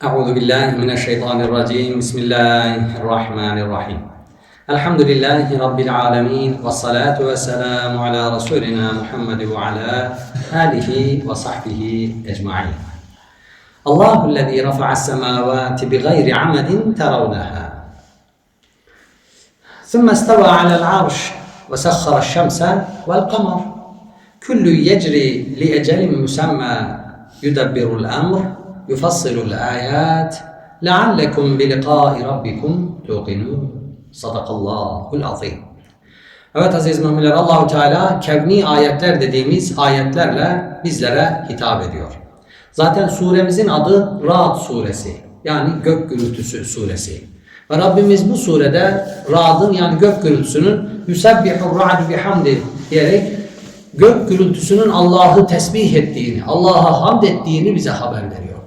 أعوذ بالله من الشيطان الرجيم. بسم الله الرحمن الرحيم. الحمد لله رب العالمين والصلاة والسلام على رسولنا محمد وعلى آله وصحبه أجمعين. الله الذي رفع السماوات بغير عمد ترونها ثم استوى على العرش وسخر الشمس والقمر. كل يجري لأجل مسمى يدبر الأمر yufassilul ayat leallekum bi liqa'i rabbikum tuqinun. Sadakallahul azim. Evet aziz müminler Allahu Teala kevni ayetler dediğimiz ayetlerle bizlere hitap ediyor. Zaten suremizin adı Ra'd suresi. Yani gök gürültüsü suresi. Ve Rabbimiz bu surede Ra'd'ın yani gök gürültüsünün Yusebbihu Ra'd bihamdi diyerek gök gürültüsünün Allah'ı tesbih ettiğini, Allah'a hamd ettiğini bize haber veriyor.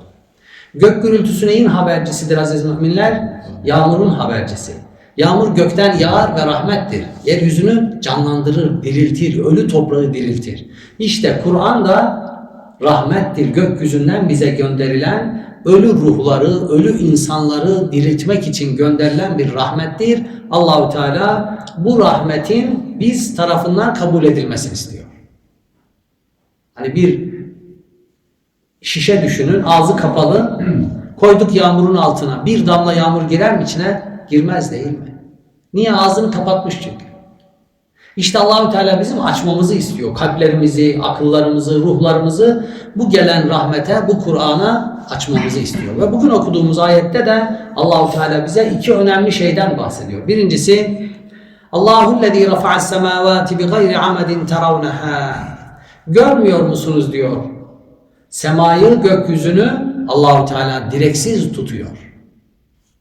Gök gürültüsü neyin habercisidir aziz müminler? Yağmurun habercisi. Yağmur gökten yağar ve rahmettir. Yeryüzünü canlandırır, diriltir, ölü toprağı diriltir. İşte Kur'an da rahmettir. Gökyüzünden bize gönderilen ölü ruhları, ölü insanları diriltmek için gönderilen bir rahmettir. Allahu Teala bu rahmetin biz tarafından kabul edilmesini istiyor. Hani bir şişe düşünün, ağzı kapalı. Koyduk yağmurun altına. Bir damla yağmur girer mi içine? Girmez değil mi? Niye? Ağzını kapatmış çünkü. İşte Allahü Teala bizim açmamızı istiyor. Kalplerimizi, akıllarımızı, ruhlarımızı bu gelen rahmete, bu Kur'an'a açmamızı istiyor. Ve bugün okuduğumuz ayette de Allahu Teala bize iki önemli şeyden bahsediyor. Birincisi Allahu'llezî rafa'as semâvâti bi gayri amedin teravneha. Görmüyor musunuz diyor. Semayı, gökyüzünü Allahu Teala direksiz tutuyor.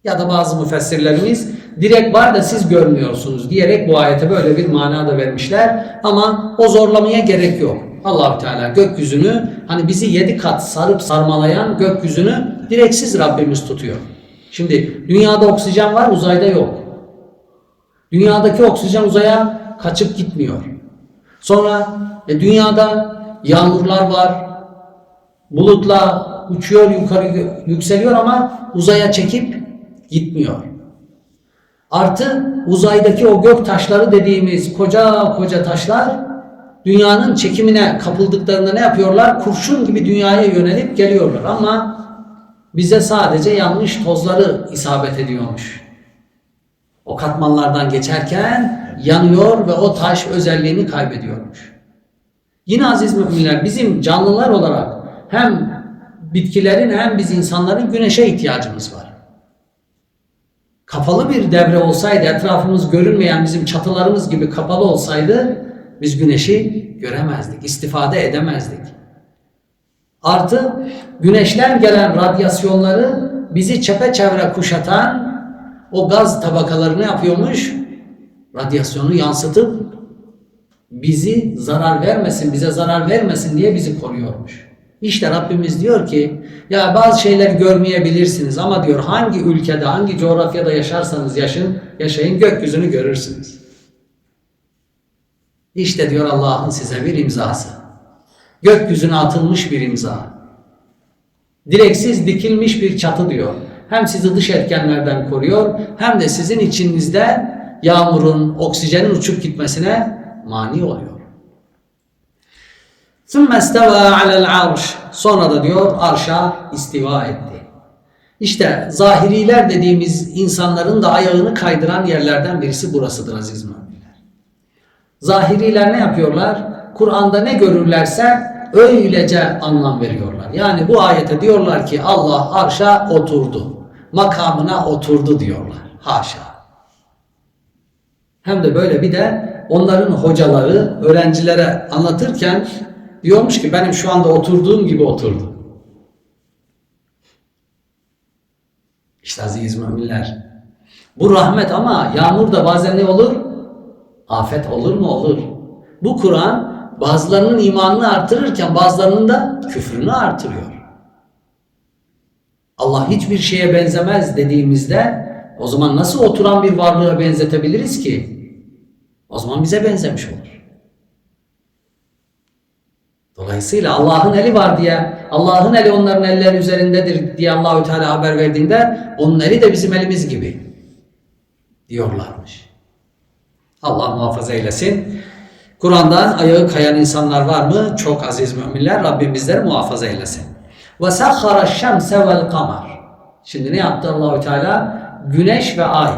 Ya da bazı müfessirlerimiz direk var da siz görmüyorsunuz diyerek bu ayete böyle bir mana da vermişler. Ama o zorlamaya gerek yok. Allahu Teala gökyüzünü hani bizi yedi kat sarıp sarmalayan gökyüzünü direksiz Rabbimiz tutuyor. Şimdi dünyada oksijen var uzayda yok. Dünyadaki oksijen uzaya kaçıp gitmiyor. Sonra e, dünyada yağmurlar var. Bulutla uçuyor yukarı yükseliyor ama uzaya çekip gitmiyor. Artı uzaydaki o gök taşları dediğimiz koca koca taşlar dünyanın çekimine kapıldıklarında ne yapıyorlar? Kurşun gibi dünyaya yönelip geliyorlar ama bize sadece yanlış tozları isabet ediyormuş. O katmanlardan geçerken yanıyor ve o taş özelliğini kaybediyormuş. Yine aziz müminler bizim canlılar olarak hem bitkilerin hem biz insanların güneşe ihtiyacımız var. Kapalı bir devre olsaydı, etrafımız görünmeyen bizim çatılarımız gibi kapalı olsaydı biz güneşi göremezdik, istifade edemezdik. Artı güneşten gelen radyasyonları bizi çepeçevre kuşatan o gaz tabakaları ne yapıyormuş? Radyasyonu yansıtıp bizi zarar vermesin, bize zarar vermesin diye bizi koruyormuş. İşte Rabbimiz diyor ki ya bazı şeyleri görmeyebilirsiniz ama diyor hangi ülkede, hangi coğrafyada yaşarsanız yaşın, yaşayın gökyüzünü görürsünüz. İşte diyor Allah'ın size bir imzası. Gökyüzüne atılmış bir imza. Direksiz dikilmiş bir çatı diyor. Hem sizi dış etkenlerden koruyor hem de sizin içinizde yağmurun, oksijenin uçup gitmesine mani oluyor. ثُمَّ اسْتَوَى عَلَى الْعَرْشِ Sonra da diyor arşa istiva etti. İşte zahiriler dediğimiz insanların da ayağını kaydıran yerlerden birisi burasıdır aziz müminler. Zahiriler ne yapıyorlar? Kur'an'da ne görürlerse öylece anlam veriyorlar. Yani bu ayete diyorlar ki Allah arşa oturdu. Makamına oturdu diyorlar. Haşa. Hem de böyle bir de onların hocaları öğrencilere anlatırken diyormuş ki benim şu anda oturduğum gibi oturdu. İşte aziz müminler. Bu rahmet ama yağmur da bazen ne olur? Afet olur mu? Olur. Bu Kur'an bazılarının imanını artırırken bazılarının da küfrünü artırıyor. Allah hiçbir şeye benzemez dediğimizde o zaman nasıl oturan bir varlığa benzetebiliriz ki? O zaman bize benzemiş olur. Dolayısıyla Allah'ın eli var diye, Allah'ın eli onların elleri üzerindedir diye Allahü Teala haber verdiğinde onun eli de bizim elimiz gibi diyorlarmış. Allah muhafaza eylesin. Kur'an'dan ayağı kayan insanlar var mı? Çok aziz müminler. Rabbim bizleri muhafaza eylesin. Ve sahhara şemse vel kamar. Şimdi ne yaptı Allahü Teala? Güneş ve ay.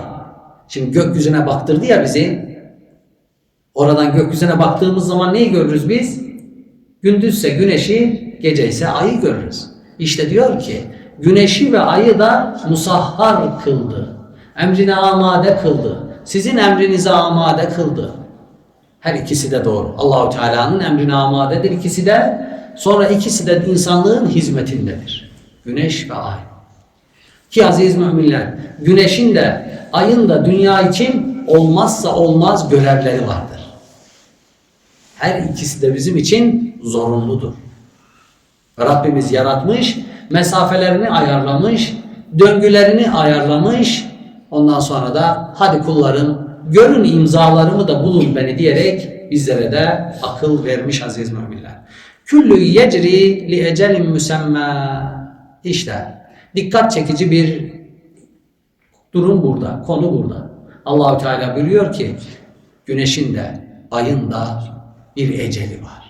Şimdi gökyüzüne baktırdı ya bizi. Oradan gökyüzüne baktığımız zaman neyi görürüz biz? Gündüzse güneşi, gece ise ayı görürüz. İşte diyor ki güneşi ve ayı da musahhar kıldı. Emrine amade kıldı. Sizin emrinize amade kıldı. Her ikisi de doğru. Allahu Teala'nın emrine amadedir ikisi de. Sonra ikisi de insanlığın hizmetindedir. Güneş ve ay. Ki aziz müminler, güneşin de ayın da dünya için olmazsa olmaz görevleri vardır. Her ikisi de bizim için zorunludur. Rabbimiz yaratmış, mesafelerini ayarlamış, döngülerini ayarlamış. Ondan sonra da hadi kullarım görün imzalarımı da bulun beni diyerek bizlere de akıl vermiş aziz müminler. Küllü yecri li ecelin müsemme. İşte dikkat çekici bir durum burada, konu burada. Allahü Teala buyuruyor ki güneşin de ayın da bir eceli var.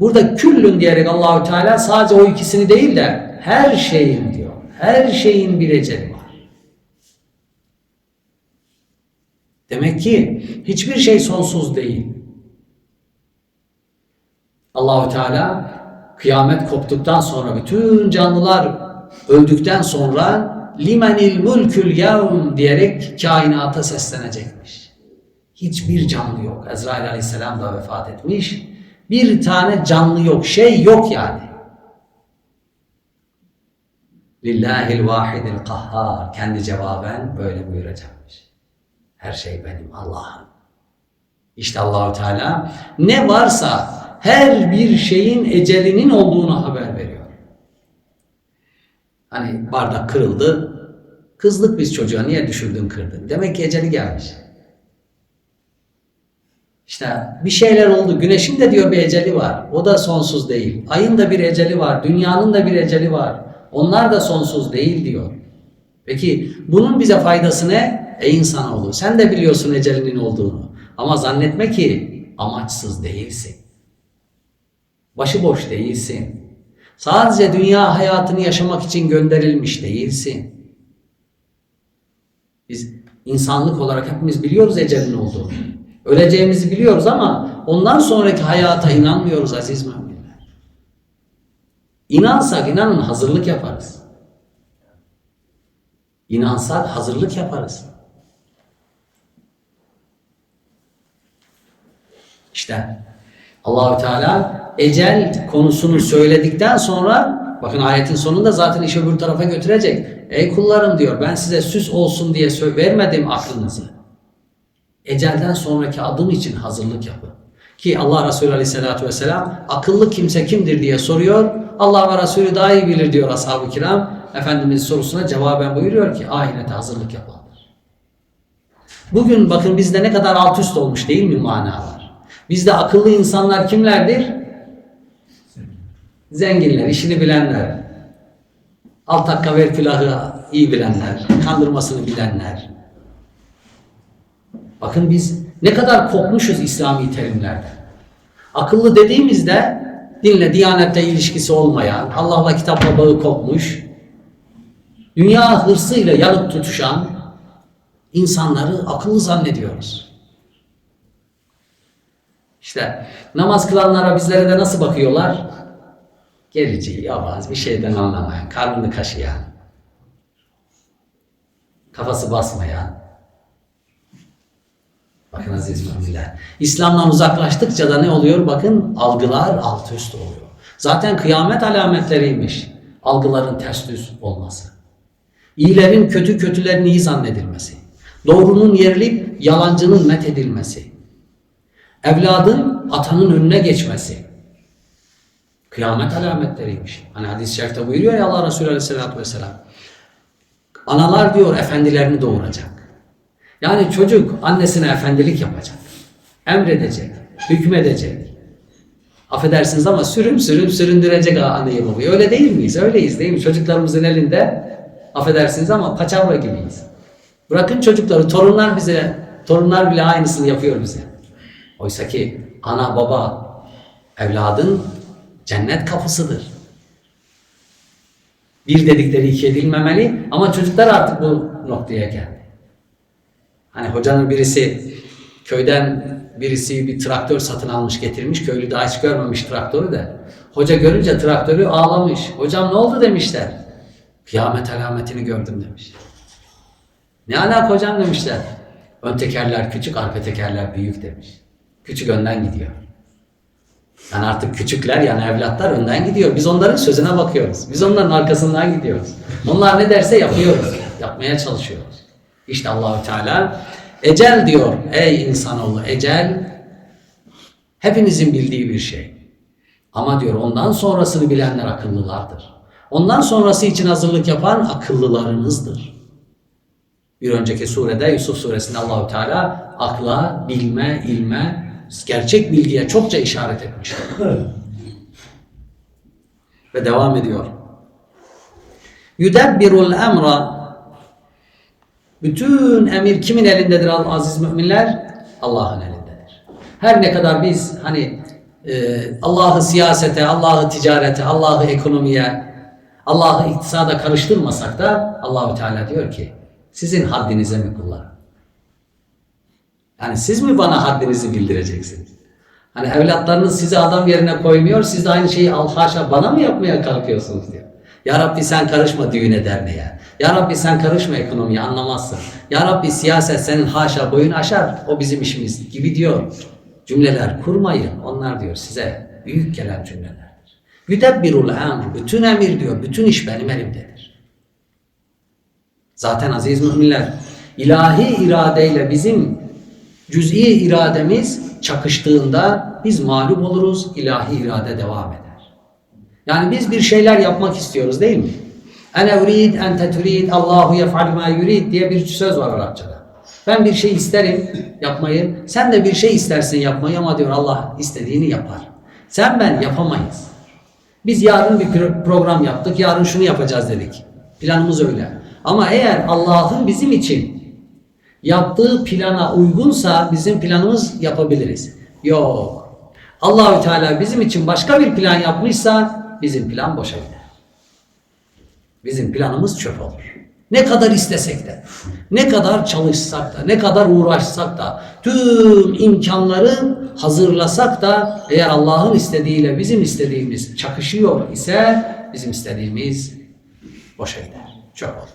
Burada küllün diyerek Allahü Teala sadece o ikisini değil de her şeyin diyor. Her şeyin bir eceli var. Demek ki hiçbir şey sonsuz değil. Allahü Teala kıyamet koptuktan sonra bütün canlılar öldükten sonra limenil mulkül yevm diyerek kainata seslenecekmiş. Hiçbir canlı yok. Ezrail aleyhisselam da vefat etmiş. Bir tane canlı yok. Şey yok yani. Lillahil vahidil kahhar. Kendi cevaben böyle buyuracakmış. Her şey benim Allah'ım. İşte Allahu Teala ne varsa her bir şeyin ecelinin olduğunu haber veriyor. Hani bardak kırıldı. Kızdık biz çocuğa niye düşürdün kırdın. Demek ki eceli gelmiş. İşte bir şeyler oldu. Güneşin de diyor bir eceli var. O da sonsuz değil. Ayın da bir eceli var. Dünyanın da bir eceli var. Onlar da sonsuz değil diyor. Peki bunun bize faydası ne? Ey insanoğlu sen de biliyorsun ecelinin olduğunu. Ama zannetme ki amaçsız değilsin. Başıboş değilsin. Sadece dünya hayatını yaşamak için gönderilmiş değilsin. Biz insanlık olarak hepimiz biliyoruz ecelin olduğunu. Öleceğimizi biliyoruz ama ondan sonraki hayata inanmıyoruz aziz müminler. İnansak inanın hazırlık yaparız. İnansak hazırlık yaparız. İşte Allahü Teala ecel konusunu söyledikten sonra bakın ayetin sonunda zaten işi öbür tarafa götürecek. Ey kullarım diyor ben size süs olsun diye vermedim aklınızı. Ecelden sonraki adım için hazırlık yapın. Ki Allah Resulü Aleyhisselatü Vesselam akıllı kimse kimdir diye soruyor. Allah ve Resulü daha iyi bilir diyor ashab-ı kiram. Efendimiz sorusuna cevaben buyuruyor ki ahirete hazırlık yapanlar. Bugün bakın bizde ne kadar alt üst olmuş değil mi manalar? Bizde akıllı insanlar kimlerdir? Zenginler, işini bilenler. Alt hakka ver külahı iyi bilenler, kandırmasını bilenler. Bakın biz ne kadar kopmuşuz İslami terimlerden. Akıllı dediğimizde dinle, diyanetle ilişkisi olmayan, Allah'la kitapla bağı kopmuş, dünya hırsıyla yanıp tutuşan insanları akıllı zannediyoruz. İşte namaz kılanlara bizlere de nasıl bakıyorlar? Gerici, yabaz, bir şeyden anlamayan, karnını kaşıyan, kafası basmayan. Bakın aziz müminler. İslam'dan uzaklaştıkça da ne oluyor? Bakın algılar alt üst oluyor. Zaten kıyamet alametleriymiş. Algıların ters düz olması. İyilerin kötü kötülerin iyi zannedilmesi. Doğrunun yerilip yalancının met edilmesi. Evladın atanın önüne geçmesi. Kıyamet alametleriymiş. Hani hadis-i şerifte buyuruyor ya Allah Resulü Aleyhisselatü Vesselam. Analar diyor efendilerini doğuracak. Yani çocuk annesine efendilik yapacak. Emredecek, hükmedecek. Affedersiniz ama sürüm sürüm süründürecek anneyi babayı. Öyle değil miyiz? Öyleyiz değil mi? Çocuklarımızın elinde affedersiniz ama paçavra gibiyiz. Bırakın çocukları, torunlar bize, torunlar bile aynısını yapıyor bize. Oysa ki ana baba evladın cennet kapısıdır. Bir dedikleri iki edilmemeli ama çocuklar artık bu noktaya geldi. Hani hocanın birisi köyden birisi bir traktör satın almış getirmiş. Köylü daha hiç görmemiş traktörü de. Hoca görünce traktörü ağlamış. Hocam ne oldu demişler. Kıyamet alametini gördüm demiş. Ne alaka hocam demişler. Ön tekerler küçük, arka tekerler büyük demiş. Küçük önden gidiyor. Yani artık küçükler yani evlatlar önden gidiyor. Biz onların sözüne bakıyoruz. Biz onların arkasından gidiyoruz. Onlar ne derse yapıyoruz. Yapmaya çalışıyoruz. İşte Allahü Teala ecel diyor ey insanoğlu ecel hepinizin bildiği bir şey. Ama diyor ondan sonrasını bilenler akıllılardır. Ondan sonrası için hazırlık yapan akıllılarınızdır. Bir önceki surede Yusuf suresinde Allahü Teala akla, bilme, ilme, gerçek bilgiye çokça işaret etmiştir. Ve devam ediyor. Yudebbirul emra bütün emir kimin elindedir aziz müminler? Allah'ın elindedir. Her ne kadar biz hani e, Allah'ı siyasete, Allah'ı ticarete, Allah'ı ekonomiye, Allah'ı iktisada karıştırmasak da Allahü Teala diyor ki sizin haddinize mi kullarım? Yani siz mi bana haddinizi bildireceksiniz? Hani evlatlarınız sizi adam yerine koymuyor, siz de aynı şeyi al haşa bana mı yapmaya kalkıyorsunuz diyor. Ya Rabbi sen karışma düğüne derneğe. Ya Rabbi sen karışma ekonomiye anlamazsın. Ya Rabbi siyaset senin haşa boyun aşar. O bizim işimiz gibi diyor. Cümleler kurmayın. Onlar diyor size büyük gelen cümlelerdir. Yüdebbirul emr. Bütün emir diyor. Bütün iş benim elimdedir. Zaten aziz müminler ilahi iradeyle bizim cüz'i irademiz çakıştığında biz mağlup oluruz. ilahi irade devam eder. Yani biz bir şeyler yapmak istiyoruz değil mi? Ene urid ente turid Allahu yef'al ma yurid diye bir söz var Arapçada. Ben bir şey isterim yapmayı. Sen de bir şey istersin yapmayı ama diyor Allah istediğini yapar. Sen ben yapamayız. Biz yarın bir pro- program yaptık. Yarın şunu yapacağız dedik. Planımız öyle. Ama eğer Allah'ın bizim için yaptığı plana uygunsa bizim planımız yapabiliriz. Yok. Allahü Teala bizim için başka bir plan yapmışsa bizim plan boşa gider. Bizim planımız çöp olur. Ne kadar istesek de, ne kadar çalışsak da, ne kadar uğraşsak da, tüm imkanları hazırlasak da eğer Allah'ın istediğiyle bizim istediğimiz çakışıyor ise bizim istediğimiz boşa gider, çöp olur.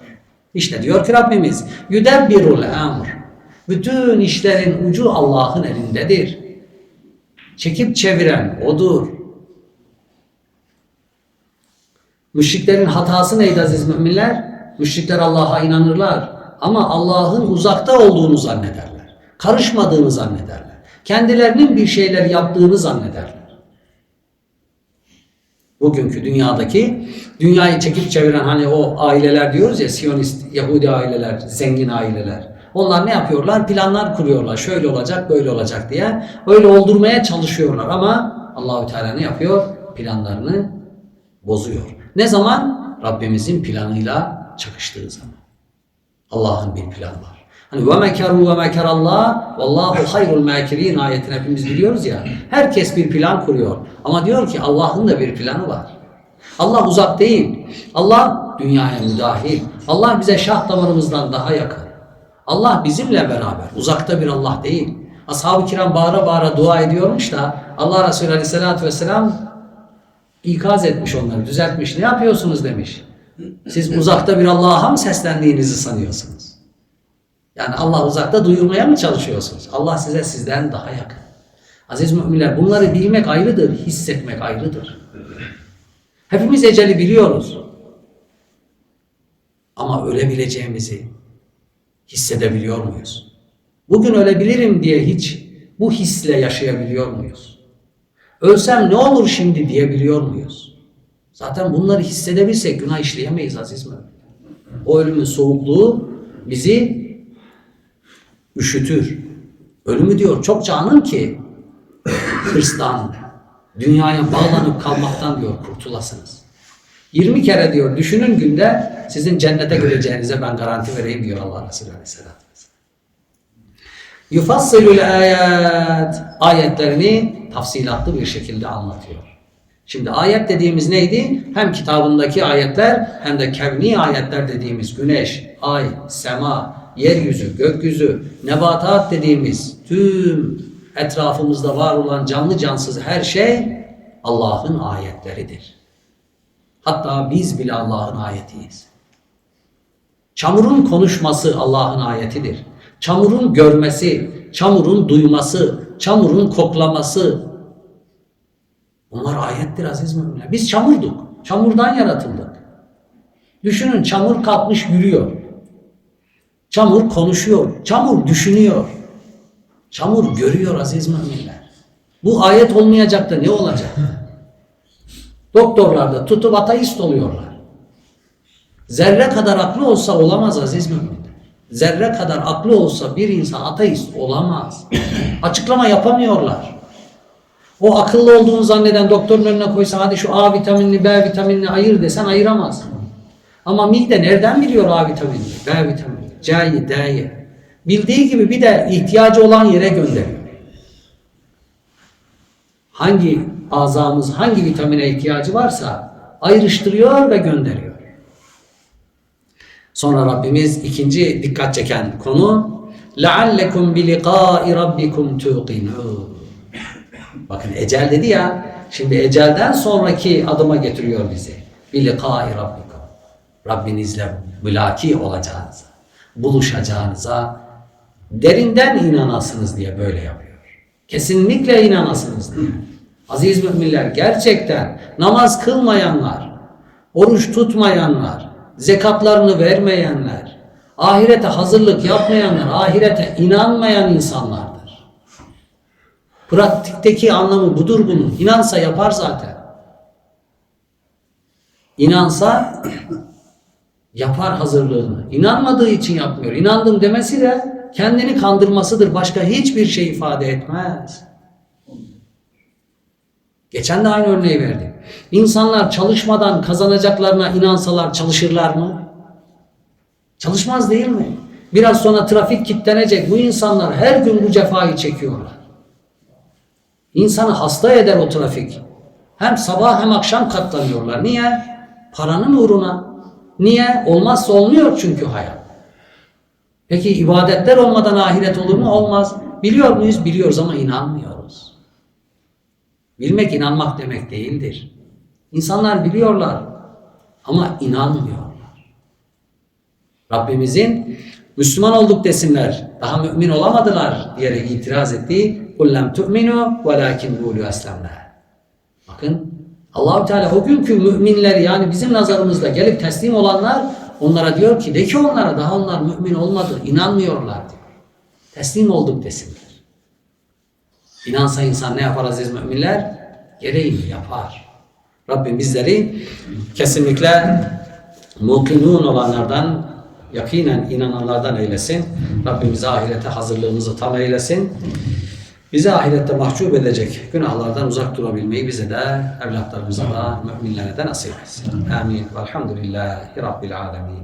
İşte diyor ki Rabbimiz, yüdebbirul emr. Bütün işlerin ucu Allah'ın elindedir. Çekip çeviren O'dur. Müşriklerin hatası neydi aziz müminler? Müşrikler Allah'a inanırlar ama Allah'ın uzakta olduğunu zannederler. Karışmadığını zannederler. Kendilerinin bir şeyler yaptığını zannederler. Bugünkü dünyadaki dünyayı çekip çeviren hani o aileler diyoruz ya Siyonist Yahudi aileler, zengin aileler. Onlar ne yapıyorlar? Planlar kuruyorlar. Şöyle olacak, böyle olacak diye. Öyle oldurmaya çalışıyorlar ama Allahü Teala ne yapıyor? Planlarını bozuyor. Ne zaman? Rabbimizin planıyla çakıştığı zaman. Allah'ın bir planı var. Hani ve mekaru ve mekarallah vallahu hayrul makirin ayetini hepimiz biliyoruz ya. Herkes bir plan kuruyor. Ama diyor ki Allah'ın da bir planı var. Allah uzak değil. Allah dünyaya müdahil. Allah bize şah damarımızdan daha yakın. Allah bizimle beraber. Uzakta bir Allah değil. Ashab-ı kiram bağıra bağıra dua ediyormuş da Allah Resulü Aleyhisselatü Vesselam ikaz etmiş onları, düzeltmiş. Ne yapıyorsunuz demiş. Siz uzakta bir Allah'a mı seslendiğinizi sanıyorsunuz? Yani Allah uzakta duyurmaya mı çalışıyorsunuz? Allah size sizden daha yakın. Aziz müminler bunları bilmek ayrıdır, hissetmek ayrıdır. Hepimiz eceli biliyoruz. Ama ölebileceğimizi hissedebiliyor muyuz? Bugün ölebilirim diye hiç bu hisle yaşayabiliyor muyuz? Ölsem ne olur şimdi diyebiliyor muyuz? Zaten bunları hissedebilsek günah işleyemeyiz aziz mi? O ölümün soğukluğu bizi üşütür. Ölümü diyor çok canım ki hırstan, Dünyaya bağlanıp kalmaktan diyor kurtulasınız. 20 kere diyor düşünün günde sizin cennete gireceğinize ben garanti vereyim diyor Allah Resulü Aleyhisselatü. Yufassilul ayat ayetlerini tafsilatlı bir şekilde anlatıyor. Şimdi ayet dediğimiz neydi? Hem kitabındaki ayetler hem de kevni ayetler dediğimiz güneş, ay, sema, yeryüzü, gökyüzü, nebatat dediğimiz tüm etrafımızda var olan canlı cansız her şey Allah'ın ayetleridir. Hatta biz bile Allah'ın ayetiyiz. Çamurun konuşması Allah'ın ayetidir. Çamurun görmesi, çamurun duyması, çamurun koklaması. Bunlar ayettir aziz müminler. Biz çamurduk. Çamurdan yaratıldık. Düşünün çamur kalkmış yürüyor. Çamur konuşuyor. Çamur düşünüyor. Çamur görüyor aziz müminler. Bu ayet olmayacak da ne olacak? Doktorlar da tutup ateist oluyorlar. Zerre kadar aklı olsa olamaz aziz müminler. Zerre kadar aklı olsa bir insan ateist olamaz. Açıklama yapamıyorlar. O akıllı olduğunu zanneden doktorun önüne koysa hadi şu A vitaminini B vitaminini ayır desen ayıramaz. Ama mide nereden biliyor A vitaminini, B vitaminini, C'yi, D'yi? Bildiği gibi bir de ihtiyacı olan yere gönderiyor. Hangi azamız hangi vitamine ihtiyacı varsa ayrıştırıyor ve gönderiyor. Sonra Rabbimiz ikinci dikkat çeken konu لَعَلَّكُمْ بِلِقَاءِ رَبِّكُمْ تُوقِنُونَ Bakın ecel dedi ya, şimdi ecelden sonraki adıma getiriyor bizi. بِلِقَاءِ رَبِّكُمْ Rabbinizle mülaki olacağınıza, buluşacağınıza derinden inanasınız diye böyle yapıyor. Kesinlikle inanasınız diye. Aziz müminler gerçekten namaz kılmayanlar, oruç tutmayanlar, zekatlarını vermeyenler, ahirete hazırlık yapmayanlar, ahirete inanmayan insanlardır. Pratikteki anlamı budur bunun. İnansa yapar zaten. İnansa yapar hazırlığını. İnanmadığı için yapmıyor. İnandım demesi de kendini kandırmasıdır. Başka hiçbir şey ifade etmez. Geçen de aynı örneği verdim. İnsanlar çalışmadan kazanacaklarına inansalar çalışırlar mı? Çalışmaz değil mi? Biraz sonra trafik kilitlenecek. Bu insanlar her gün bu cefayı çekiyorlar. İnsanı hasta eder o trafik. Hem sabah hem akşam katlanıyorlar. Niye? Paranın uğruna. Niye? Olmazsa olmuyor çünkü hayat. Peki ibadetler olmadan ahiret olur mu? Olmaz. Biliyor muyuz? Biliyoruz ama inanmıyoruz. Bilmek inanmak demek değildir. İnsanlar biliyorlar ama inanmıyorlar. Rabbimizin Müslüman olduk desinler, daha mümin olamadılar diyerek itiraz ettiği kullem tu'minu velakin kulu eslemna. Bakın Allahu Teala o günkü müminler yani bizim nazarımızda gelip teslim olanlar onlara diyor ki de ki onlara daha onlar mümin olmadı, inanmıyorlar diyor. Teslim olduk desinler. İnansa insan ne yapar aziz müminler? Gereğini yapar. Rabbim bizleri kesinlikle mukinun olanlardan, yakinen inananlardan eylesin. Rabbimize ahirete hazırlığımızı tam eylesin. Bizi ahirette mahcup edecek günahlardan uzak durabilmeyi bize de, evlatlarımıza da, müminlere de nasip etsin. Amin. Velhamdülillahi Rabbil alemin.